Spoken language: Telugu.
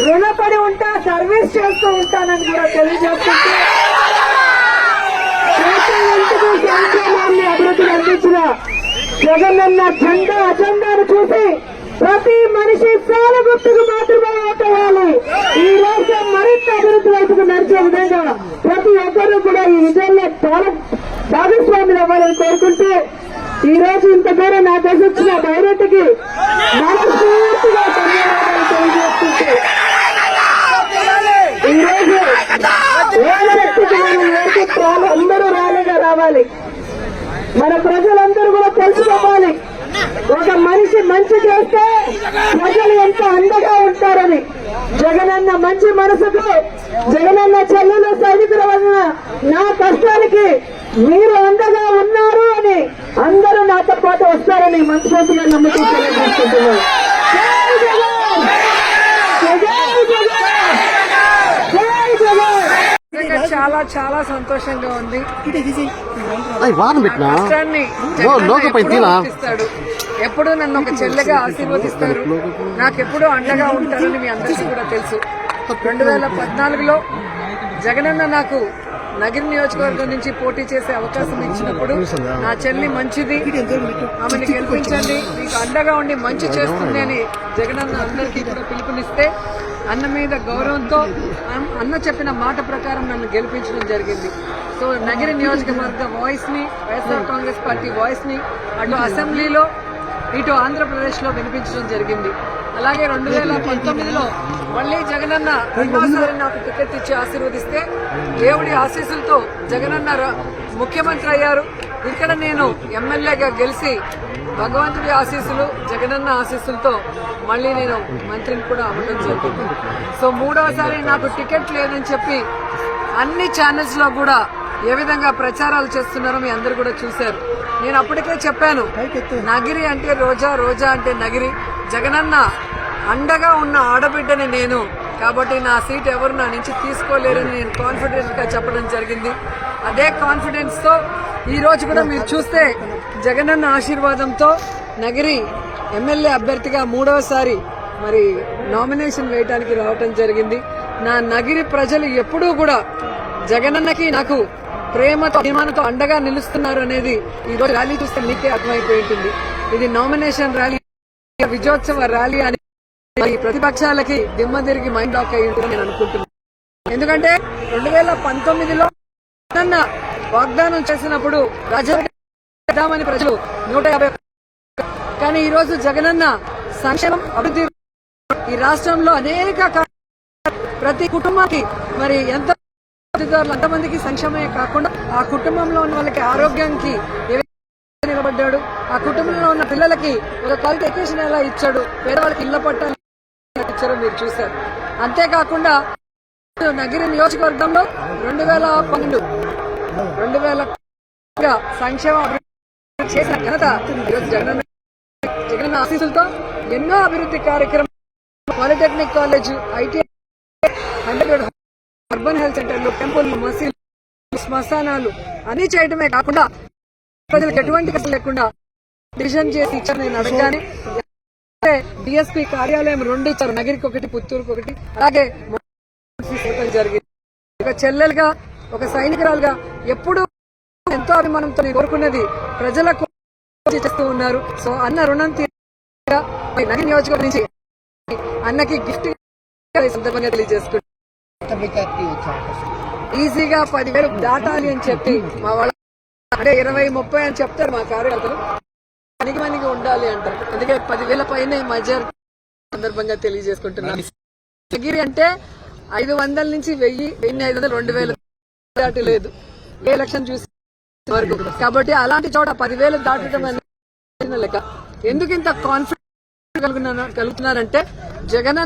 రుణపడి ఉంటా సర్వీస్ చేస్తూ ఉంటానని కూడా తెలియజేస్తుంటే సంక్షేమాన్ని అభివృద్ధిని అందించిన జగనన్న జెండా అజెండాను చూసి ప్రతి మనిషి చాలా గుర్తుకు మాతృభావాలి ఈ రాష్ట్రం మరింత అభివృద్ధి వైపుకు నడిచే విధంగా ప్రతి ఒక్కరూ కూడా ఈ విజయంలో చాలా భాగస్వాములు అవ్వాలని కోరుకుంటూ ఈ రోజు ఇంత దూరం నా దశ వచ్చిన డైరెక్ట్కి అందరూ ర్యాలీగా రావాలి. మన ప్రజలందరూ కూడా తెలుసుకోవాలి. ఒక మనిషి మంచి చేస్తే ప్రజలు ఎంత అండగా ఉంటారని. జగనన్న మంచి మనసుకు జగనన్న చెల్లెలు సైనికుల వలన నా కష్టానికి మీరు అండగా అందరూ నాతో పాటు వస్తారని మనస్ఫూర్తిగా నమ్మకం చాలా చాలా సంతోషంగా ఉంది. ఎప్పుడు నన్ను ఒక చెల్లెగా ఆశీర్వదిస్తారు. నాకెప్పుడూ అండగా ఉంటారని మీ అందరికీ కూడా తెలుసు. రెండు వేల పద్నాలుగులో జగనన్న నాకు నగిరి నియోజకవర్గం నుంచి పోటీ చేసే అవకాశం ఇచ్చినప్పుడు నా చెల్లి మంచిది. ఆమెను గెలిపించండి. మీకు అండగా ఉండి మంచి చేస్తుంది అని జగనన్న అందరికీ కూడా పిలుపునిస్తే అన్న మీద గౌరవంతో అన్- అన్న చెప్పిన మాట ప్రకారం నన్ను గెలిపించడం జరిగింది. సో నగిరి నియోజకవర్గ వాయిస్ని వైఎస్ఆర్ కాంగ్రెస్ పార్టీ వాయిస్ని అటు అసెంబ్లీలో ఇటు ఆంధ్రప్రదేశ్లో వినిపించడం జరిగింది. అలాగే రెండు వేల పంతొమ్మిదిలో మళ్ళీ జగనన్న రెండోసారి నాకు టికెట్ ఇచ్చి ఆశీర్వదిస్తే దేవుడి ఆశీస్సులతో జగనన్న ర- ముఖ్యమంత్రి అయ్యారు. ఇక్కడ నేను ఎమ్మెల్యేగా గెలిచి భగవంతుడి ఆశీస్సులు జగనన్న ఆశీస్సులతో మళ్ళీ నేను మంత్రిని కూడా అవ్వడం జరిగింది సో మూడవసారి నాకు టికెట్ లేదని చెప్పి అన్ని ఛానల్స్లో కూడా ఏ విధంగా ప్రచారాలు చేస్తున్నారో మీ అందరు కూడా చూశారు. నేను అప్పటికే చెప్పాను నగిరి అంటే రోజా రోజా అంటే నగిరి. జగనన్న అండగా ఉన్న ఆడబిడ్డని నేను కాబట్టి నా సీట్ ఎవరు నా నుంచి తీసుకోలేరని నేను కాన్ఫిడెంట్గా చెప్పడం జరిగింది. అదే కాన్ఫిడెన్స్తో ఈ రోజు కూడా మీరు చూస్తే జగనన్న ఆశీర్వాదంతో నగిరి ఎమ్మెల్యే అభ్యర్థిగా మూడవసారి మరి నామినేషన్ వేయడానికి రావటం జరిగింది. నా నగిరి ప్రజలు ఎప్పుడూ కూడా జగనన్నకి నాకు ప్రేమతో అభిమానంతో అండగా నిలుస్తున్నారు అనేది ఈరోజు ర్యాలీ చూస్తే మీకే అర్థమైపోయి ఉంటుంది. ఇది నామినేషన్ ర్యాలీ విజయోత్సవ ర్యాలీ అని ఈ ప్రతిపక్షాలకి దిమ్మ తిరిగి మైండ్ లాక్ అయి ఉంటుందని నేను అనుకుంటున్నాను. ఎందుకంటే రెండు వేల పంతొమ్మిదిలో వాగ్దానం చేసినప్పుడు రాజధాని ప్రజలు నూట యాభై కానీ ఈ రోజు జగనన్న సంక్షేమం అభివృద్ధి ఈ రాష్ట్రంలో అనేక ప్రతి కుటుంబానికి మరి ఎంత లబ్ధిదారులు అంతమందికి సంక్షేమమే కాకుండా ఆ కుటుంబంలో ఉన్న వాళ్ళకి ఆరోగ్యానికి నిలబడ్డాడు? ఆ కుటుంబంలో ఉన్న పిల్లలకి ఒక క్వాలిటీ ఎడ్యుకేషన్ ఎలా ఇచ్చాడు? పేదవాళ్ళకి ఇళ్ళ పట్టాలు ఇచ్చారో మీరు చూశారు. అంతేకాకుండా నగిరి నియోజకవర్గంలో రెండు వేల పన్నెండు రెండు వేల సంక్షేమ అభివృద్ధి చేసిన ఘనత ఈరోజు జగన్ జగన్ ఆశీస్సులతో ఎన్నో అభివృద్ధి కార్యక్రమాలు polytechnic college IT hundred urban health సెంటర్లు టెంపుల్ మసీదు శ్మశానాలు అన్ని చేయడమే కాకుండా ప్రజలకు ఎటువంటి కష్టం లేకుండా డిసిజన్ చేసి ఇచ్చారు నేను అడగగానే డిఎస్పీ కార్యాలయం రెండు ఇచ్చారు నగరికి ఒకటి పుత్తూరుకి ఒకటి. అలాగే జరిగింది. ఒక చెల్లెలుగా ఒక సైనికురాలుగా ఎప్పుడు ఎంతో అభిమానంతో నేను కోరుకున్నది ప్రజలకు చేస్తూ ఉన్నారు. సో అన్న రుణం తీరా నగర నియోజకవర్గం నుంచి అన్నకి గిఫ్ట్ సందర్భంగా తెలియజేసుకుంటారు ఈజీగా పదివేలు దాటాలి అని చెప్పి మా వాళ్ళ అంటే ఇరవై ముప్పై అని చెప్తారు మా కార్యకర్తలు. పనికి మనకి ఉండాలి అంటారు. అందుకే పదివేల పైన మెజారిటీ సందర్భంగా తెలియజేసుకుంటున్నాను. గిరి అంటే ఐదు వందల నుంచి వెయ్యి వెయ్యి ఐదు వందలు రెండు వేలు దాటి లేదు. ఏ లక్ష్యం చూసి వరకు. కాబట్టి అలాంటి చోట పదివేలు దాటడం అనేది లెక్క. ఎందుకు ఇంత కాన్ఫిడెన్స్ కలుగుతున్నారంటే జగన్